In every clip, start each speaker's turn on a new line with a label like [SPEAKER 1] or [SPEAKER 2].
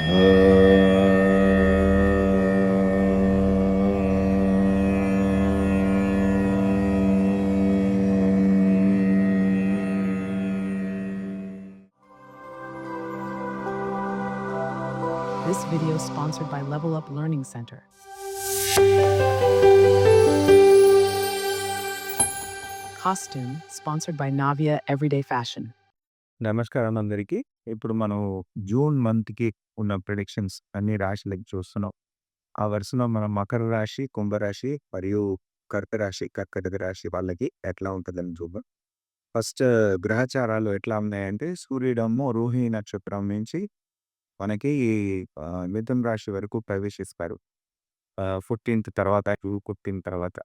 [SPEAKER 1] This video is sponsored by Level Up Learning Center. Costume sponsored by Navia Everyday Fashion.
[SPEAKER 2] నమస్కారం అందరికీ. ఇప్పుడు మనం June మంత్‌కి ఉన్న ప్రిడిక్షన్స్ అన్ని రాశులకి చూస్తున్నాం. ఆ వరుసలో మనం మకర రాశి, కుంభరాశి మరియు కర్క రాశి, కర్కటక రాశి వాళ్ళకి ఎట్లా ఉంటుందని చూద్దాం. ఫస్ట్ గ్రహచారాలు ఎట్లా ఉన్నాయంటే సూర్యుడమ్ము రోహిణి నక్షత్రం నుంచి మనకి ఈ మిథున రాశి వరకు ప్రవేశిస్తారు. ఫోర్టీన్త్ తర్వాత, టూ ఫిఫ్టీన్ తర్వాత.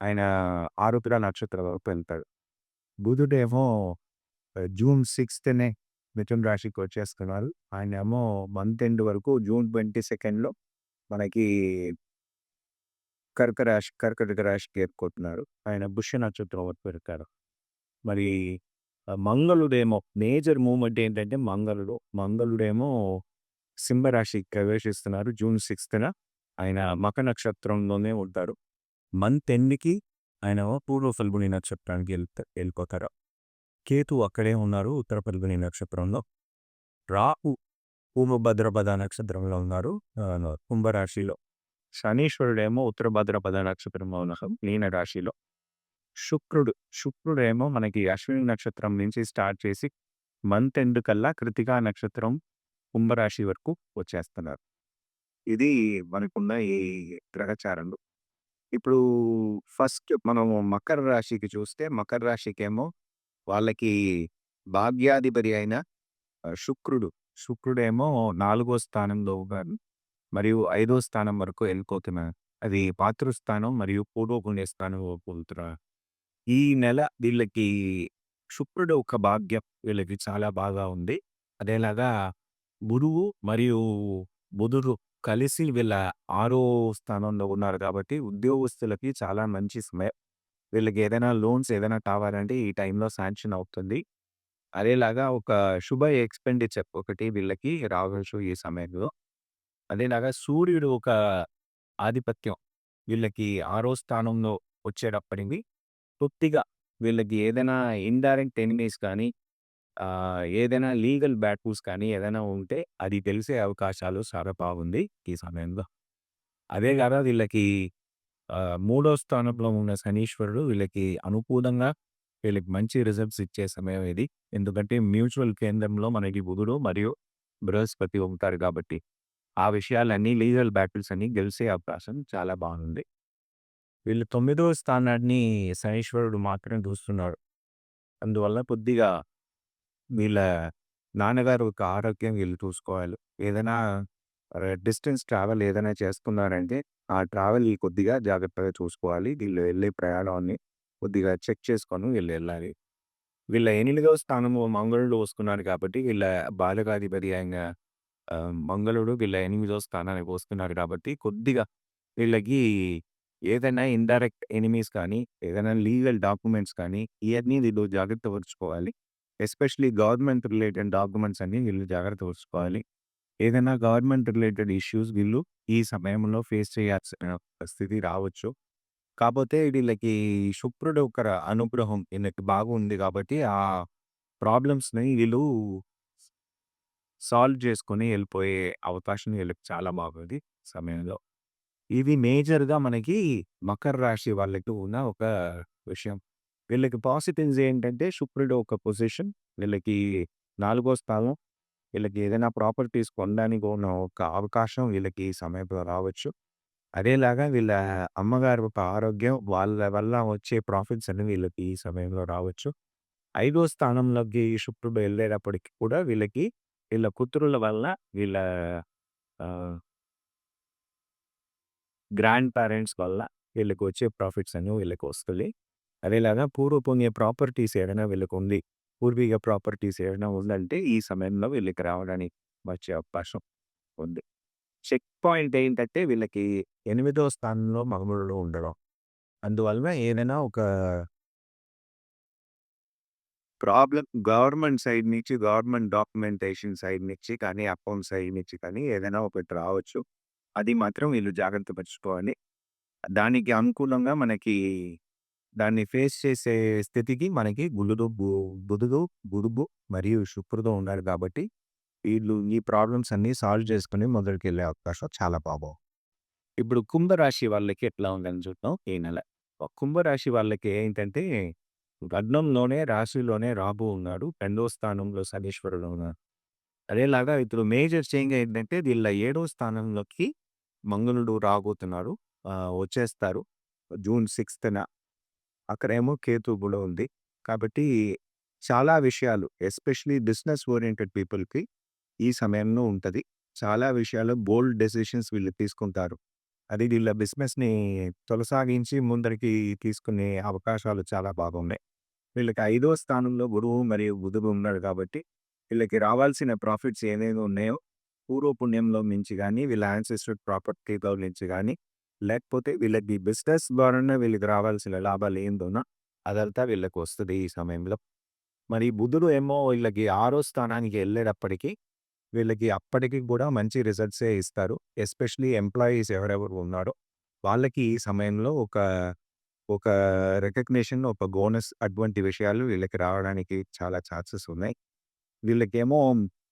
[SPEAKER 2] ఆయన ఆరుద్ర నక్షత్రం వరకు వెళ్తాడు. బుధుడేమో జూన్ సిక్స్త్నే మిథున్ రాశికి వచ్చేస్తున్నారు. ఆయనేమో మంత్ ఎండ్ వరకు జూన్ 22లో మనకి కర్క రాశి, కర్కటక రాశికి చేరుకుంటున్నారు. ఆయన పుష్య నక్షత్రం వరకు పెరిగారు మరి మంగళుడేమో మేజర్ మూమెంట్ ఏంటంటే మంగళుడు. మంగళుడేమో సింహరాశికి ప్రవేశిస్తున్నారు జూన్ సిక్స్త్న ఆయన మఖ నక్షత్రంలోనే ఉంటారు. మంత్ ఎండ్‌కి ఆయన పూర్వ ఫల్గుని నక్షత్రానికి వెళ్తారు వెళ్ళిపోతారు కేతు అక్కడే ఉన్నారు ఉత్తర ఫల్గుని నక్షత్రంలో. రాహు పూర్వ నక్షత్రంలో ఉన్నారు కుంభరాశిలో. శనీశ్వరుడేమో ఉత్తర భద్రపద నక్షత్రంలో ఉన్నారు మీన రాశిలో. శుక్రుడు, శుక్రుడేమో మనకి అశ్విని నక్షత్రం నుంచి స్టార్ట్ చేసి మంత్ ఎండ్ కల్లా కృతికా నక్షత్రం కుంభరాశి వరకు వచ్చేస్తున్నారు. ఇది మనకున్న ఈ గ్రహచారాలు. ఇప్పుడు ఫస్ట్ మనము మకర రాశికి చూస్తే మకర రాశికేమో వాళ్ళకి భాగ్యాధిపతి అయిన శుక్రుడు, శుక్రుడేమో నాలుగో స్థానంలో మరియు ఐదో స్థానం వరకు వెళ్ళిపోతున్నారు. అది పాతృస్థానం మరియు పూర్వపుణ్య స్థానం వెళ్తున్నారు. ఈ నెల వీళ్ళకి శుక్రుడు ఒక భాగ్యం వీళ్ళకి చాలా బాగా ఉంది. అదేలాగా గురువు మరియు బుధుడు కలిసి వీళ్ళ ఆరో స్థానంలో ఉన్నారు కాబట్టి ఉద్యోగస్తులకి చాలా మంచి సమయం. వీళ్ళకి ఏదైనా లోన్స్ ఏదైనా కావాలంటే ఈ టైంలో శాంక్షన్ అవుతుంది. అదేలాగా ఒక శుభ ఎక్స్‌పెండిచర్ ఒకటి వీళ్ళకి రావచ్చు ఈ సమయంలో. అదేలాగా సూర్యుడు ఒక ఆధిపత్యం వీళ్ళకి ఆరో స్థానంలో వచ్చేటప్పటికి తృప్తిగా వీళ్ళకి ఏదైనా ఇండైరెక్ట్ ఎనిమీస్ కానీ ఏదైనా లీగల్ బ్యాటిల్స్ కానీ ఏదైనా ఉంటే అది తెలిసే అవకాశాలు చాలా బాగుంది ఈ సమయంలో. అదే కాదు వీళ్ళకి మూడో స్థానంలో ఉన్న శనీశ్వరుడు వీళ్ళకి అనుకూలంగా వీళ్ళకి మంచి రిజల్ట్స్ ఇచ్చే సమయం ఇది. ఎందుకంటే మ్యూచువల్ కేంద్రంలో మనకి బుధుడు మరియు బృహస్పతి ఉంటారు కాబట్టి. ఆ విషయాలన్నీ లీగల్ బ్యాటిల్స్ అన్ని గెలిసే అవకాశం చాలా బాగుంది. వీళ్ళు తొమ్మిదో స్థానాన్ని శనీశ్వరుడు మాత్రమే చూస్తున్నాడు. అందువల్ల కొద్దిగా వీళ్ళ నాన్నగారు యొక్క ఆరోగ్యం వీళ్ళు చూసుకోవాలి. ఏదైనా డిస్టెన్స్ ట్రావెల్ ఏదైనా చేస్తున్నారంటే ఆ ట్రావెల్ కొద్దిగా జాగ్రత్తగా చూసుకోవాలి. వీళ్ళు వెళ్ళే ప్రయాణాన్ని కొద్దిగా చెక్ చేసుకొని వీళ్ళు వెళ్ళాలి. వీళ్ళ ఎనిమిదవ స్థానంలో మంగళుడు వస్తున్నారు కాబట్టి వీళ్ళ బాలకాధిపతి అయిన మంగళుడు వీళ్ళ ఎనిమిదో స్థానానికి వస్తున్నారు కాబట్టి కొద్దిగా వీళ్ళకి ఏదైనా ఇండైరెక్ట్ ఎనిమీస్ కానీ, ఏదైనా లీగల్ డాక్యుమెంట్స్ కానీ ఇవన్నీ వీళ్ళు జాగ్రత్త పరుచుకోవాలి. ఎస్పెషల్లీ గవర్నమెంట్ రిలేటెడ్ డాక్యుమెంట్స్ అన్నీ వీళ్ళు జాగ్రత్త పరుచుకోవాలి. ఏదైనా గవర్నమెంట్ రిలేటెడ్ ఇష్యూస్ వీళ్ళు ఈ సమయంలో ఫేస్ చేయాల్సిన స్థితి రావచ్చు. కాపోతే వీళ్ళకి శుక్రుడు ఒక అనుగ్రహం వీళ్ళకి బాగుంది కాబట్టి ఆ ప్రాబ్లమ్స్‌ని వీళ్ళు సాల్వ్ చేసుకొని వెళ్ళిపోయే అవకాశం వీళ్ళకి చాలా బాగుంది సమయంలో. ఇది మేజర్‌గా మనకి మకర రాశి వాళ్ళకి ఉన్న ఒక విషయం. వీళ్ళకి పాజిటివ్స్ ఏంటంటే శుక్రుడు ఒక పొజిషన్ వీళ్ళకి నాలుగో స్థానం. వీళ్ళకి ఏదైనా ప్రాపర్టీస్ కొనడానికి ఉన్న ఒక అవకాశం వీళ్ళకి ఈ సమయంలో రావచ్చు. అదేలాగా వీళ్ళ అమ్మగారి యొక్క ఆరోగ్యం వాళ్ళ వల్ల వచ్చే ప్రాఫిట్స్ అని వీళ్ళకి ఈ సమయంలో రావచ్చు. ఐదో స్థానంలోకి శుక్రుడు వెళ్ళేటప్పటికి కూడా వీళ్ళకి వీళ్ళ కూతురుల వల్ల వీళ్ళ గ్రాండ్ పేరెంట్స్ వల్ల వీళ్ళకి వచ్చే ప్రాఫిట్స్ అన్నీ వీళ్ళకి వస్తుంది అదేలాగా పూర్వపుణ్య ప్రాపర్టీస్ ఏదైనా వీళ్ళకి ఉంది. పూర్వీక ప్రాపర్టీస్ ఏదైనా ఉందంటే ఈ సమయంలో వీళ్ళకి రావడానికి వచ్చే అవకాశం ఉంది. చెక్ పాయింట్ ఏంటంటే వీళ్ళకి ఎనిమిదో స్థానంలో మంగళుడు ఉండడం. అందువలన ఏదైనా ఒక ప్రాబ్లం గవర్నమెంట్ సైడ్ నుంచి గవర్నమెంట్ డాక్యుమెంటేషన్ సైడ్ నుంచి కానీ అకౌంట్ సైడ్ నుంచి కానీ ఏదైనా ఒకటి రావచ్చు. అది మాత్రం వీళ్ళు జాగ్రత్త పరచుకోవాలి దానికి అనుకూలంగా మనకి దాన్ని ఫేస్ చేసే స్థితికి మనకి గులుడు బు గుడుగు మరియు శుక్రుడు ఉన్నారు కాబట్టి వీళ్ళు ఈ ప్రాబ్లమ్స్ అన్నీ సాల్వ్ చేసుకొని మొదలుకెళ్ళే అవకాశం చాలా బాగా ఇప్పుడు కుంభరాశి వాళ్ళకి ఎట్లా ఉందని చూద్దాం ఈ నెల. కుంభరాశి వాళ్ళకి ఏంటంటే లగ్నంలోనే, రాశిలోనే రాబు ఉన్నాడు. రెండో స్థానంలో సనీశ్వరుడు ఉన్నాడు అదేలాగా ఇప్పుడు మేజర్ చేంజ్ ఏంటంటే వీళ్ళ ఏడో స్థానంలోకి మంగళుడు రాబోతున్నారు. వచ్చేస్తారు. జూన్ సిక్స్త్న అక్కడేమో కేతు కూడా ఉంది. కాబట్టి చాలా విషయాలు ఎస్పెషల్లీ బిజినెస్ ఓరియంటెడ్ పీపుల్‌కి ఈ సమయంలో ఉంటుంది చాలా విషయాలు బోల్డ్ డెసిషన్స్ వీళ్ళు తీసుకుంటారు. అది వీళ్ళ బిజినెస్‌ని కొనసాగించి ముందరికి తీసుకునే అవకాశాలు చాలా బాగున్నాయి. వీళ్ళకి ఐదో స్థానంలో గురువు మరియు బుధుడు ఉన్నాడు కాబట్టి వీళ్ళకి రావాల్సిన ప్రాఫిట్స్ ఏవేవి ఉన్నాయో పూర్వపుణ్యంలో మించి కానీ వీళ్ళ యాన్సెస్టర్ ప్రాపర్టీలో నుంచి కానీ లేకపోతే వీళ్ళకి బిజినెస్ ద్వారానే వీళ్ళకి రావాల్సిన లాభాలు ఏందోనా అదంతా వీళ్ళకి వస్తుంది ఈ సమయంలో. మరి బుధుడు ఏమో వీళ్ళకి ఆరో స్థానానికి వెళ్ళేటప్పటికీ వీళ్ళకి అప్పటికి కూడా మంచి రిజల్ట్సే ఇస్తారు. ఎస్పెషల్లీ ఎంప్లాయీస్ ఎవరెవరు ఉన్నారో వాళ్ళకి ఈ సమయంలో ఒక, ఒక రికగ్నేషన్ ఒక బోనస్ అటువంటి విషయాలు వీళ్ళకి రావడానికి చాలా ఛాన్సెస్ ఉన్నాయి. వీళ్ళకేమో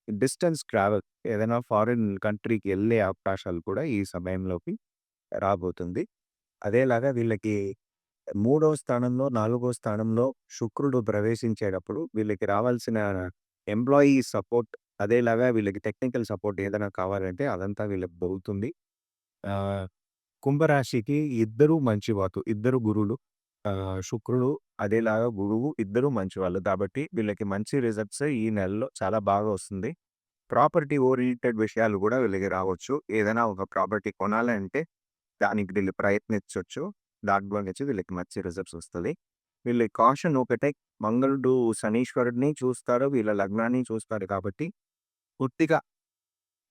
[SPEAKER 2] డిస్టెన్స్ ట్రావెల్ ఏదైనా ఫారిన్ కంట్రీకి వెళ్ళే అవకాశాలు కూడా ఈ సమయంలోకి రాబోతుంది. అదేలాగా వీళ్ళకి మూడో స్థానంలో, నాలుగో స్థానంలో శుక్రుడు ప్రవేశించేటప్పుడు వీళ్ళకి రావాల్సిన ఎంప్లాయీ సపోర్ట్ అదేలాగా వీళ్ళకి టెక్నికల్ సపోర్ట్ ఏదైనా కావాలంటే అదంతా వీళ్ళకి దొరుకుతుంది. కుంభరాశికి ఇద్దరు మంచివాతు ఇద్దరు గురువులు. శుక్రుడు అదేలాగా గురువు ఇద్దరు మంచివాళ్ళు. కాబట్టి వీళ్ళకి మంచి రిజల్ట్స్ ఈ నెలలో చాలా బాగా వస్తుంది. ప్రాపర్టీ ఓరియంటెడ్ విషయాలు కూడా వీళ్ళకి రావచ్చు. ఏదైనా ఒక ప్రాపర్టీ కొనాలంటే దానికి వీళ్ళు ప్రయత్నించవచ్చు దాంట్లో నుంచి వీళ్ళకి మంచి రిజల్ట్స్ వస్తుంది వీళ్ళ కాషన్ ఒకటే మంగళుడు శనీశ్వరుడిని చూస్తారు. వీళ్ళ లగ్నాన్ని చూస్తారు కాబట్టి పూర్తిగా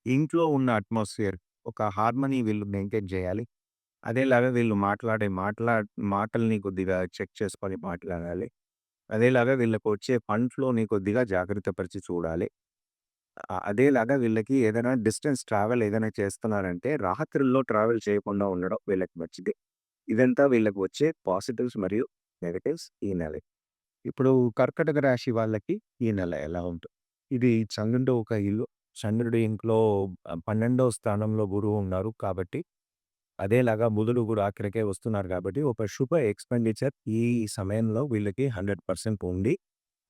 [SPEAKER 2] ఇంట్లో ఉన్న అట్మాస్ఫియర్ ఒక హార్మనీ వీళ్ళు మెయింటైన్ చేయాలి. అదేలాగా వీళ్ళు మాట్లాడే మాట్లా మాటల్ని కొద్దిగా చెక్ చేసుకొని మాట్లాడాలి. అదేలాగా వీళ్ళకి వచ్చే ఫండ్ ఫ్లోని కొద్దిగా జాగ్రత్త పరిచి చూడాలి. అదేలాగా వీళ్ళకి ఏదైనా డిస్టెన్స్ ట్రావెల్ ఏదైనా చేస్తున్నారంటే రాత్రుల్లో ట్రావెల్ చేయకుండా ఉండడం వీళ్ళకి మంచిది. ఇదంతా వీళ్ళకి వచ్చే పాజిటివ్స్ మరియు నెగెటివ్స్ ఈ నెలే ఇప్పుడు కర్కటక రాశి వాళ్ళకి ఈ నెల ఎలా ఉంటుంది? ఇది చంద్రుడు ఒక ఇల్లు. చంద్రుడి ఇంట్లో ఆహ్, 12వ స్థానంలో గురువు ఉన్నారు కాబట్టి అదేలాగా బుధుడు కూడా అక్కడికే వస్తున్నారు కాబట్టి ఒక శుభ ఎక్స్‌పెండిచర్ ఈ సమయంలో వీళ్ళకి 100% ఉండి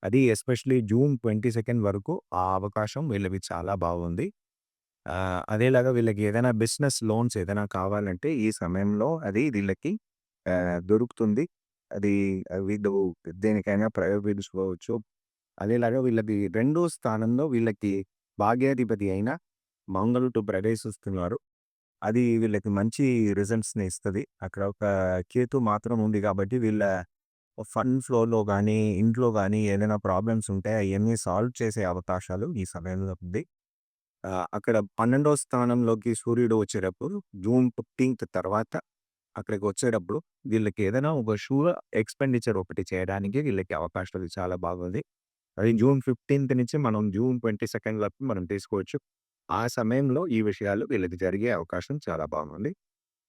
[SPEAKER 2] అది ఎస్పెషల్లీ జూన్ 22 వరకు ఆ అవకాశం వీళ్ళకి చాలా బాగుంది. అదేలాగా వీళ్ళకి ఏదైనా బిజినెస్ లోన్స్ ఏదైనా కావాలంటే ఈ సమయంలో అది వీళ్ళకి దొరుకుతుంది. అది వీళ్ళు దేనికైనా ప్రయోగించుకోవచ్చు. అదేలాగా వీళ్ళకి రెండో స్థానంలో వీళ్ళకి భాగ్యాధిపతి అయిన మంగళుడు ప్రవేశిస్తున్నారు. అది వీళ్ళకి మంచి రిజల్ట్స్‌ని ఇస్తుంది అక్కడ ఒక కేతు మాత్రం ఉంది కాబట్టి వీళ్ళ ఫండ్ ఫ్లోలో కానీ ఇంట్లో కానీ ఏదైనా ప్రాబ్లమ్స్ ఉంటే అవన్నీ సాల్వ్ చేసే అవకాశాలు ఈ సమయంలో ఉంది. అక్కడ 12వ స్థానంలోకి సూర్యుడు వచ్చేటప్పుడు జూన్ 15థ్ తర్వాత అక్కడికి వచ్చేటప్పుడు వీళ్ళకి ఏదైనా ఒక షూ ఎక్స్‌పెండిచర్ ఒకటి చేయడానికి వీళ్ళకి అవకాశాలు చాలా బాగుంది. అది జూన్ 15థ్ నుంచి మనం జూన్ 22 వరకు మనం తీసుకోవచ్చు. ఆ సమయంలో ఈ విషయాలు వీళ్ళకి జరిగే అవకాశం చాలా బాగుంది.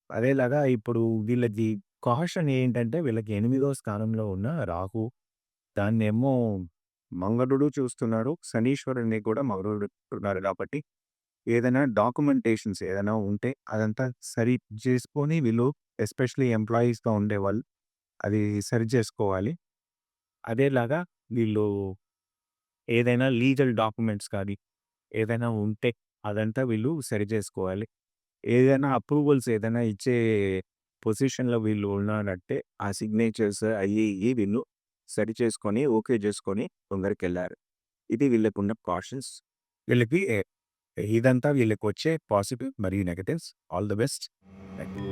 [SPEAKER 2] అదేలాగా ఇప్పుడు వీళ్ళకి కాషన్ ఏంటంటే వీళ్ళకి ఎనిమిదో స్థానంలో ఉన్న రాహు దాన్నేమో మంగళుడు చూస్తున్నాడు. శనీశ్వరుడిని కూడా మంగళుడు చూస్తున్నారు కాబట్టి ఏదైనా డాక్యుమెంటేషన్స్ ఏదైనా ఉంటే అదంతా సరి చేసుకొని వీళ్ళు ఎస్పెషల్లీ ఎంప్లాయీస్‌గా ఉండేవాళ్ళు అది సరి చేసుకోవాలి. అదేలాగా వీళ్ళు ఏదైనా లీగల్ డాక్యుమెంట్స్ కానీ, ఏదైనా ఉంటే అదంతా వీళ్ళు సరి చేసుకోవాలి. ఏదైనా అప్రూవల్స్ ఏదైనా ఇచ్చే పొజిషన్‌లో వీళ్ళు ఉన్నారంటే ఆ సిగ్నేచర్స్ అయ్యి ఇయ్యి వీళ్ళు సరి చేసుకొని, ఓకే చేసుకొని ముందరికెళ్ళారు. ఇది వీళ్ళకున్న కాషన్స్. వీళ్ళకి ఇదంతా వీళ్ళకొచ్చే పాజిటివ్ మరియు negatives. All the best. Thank you.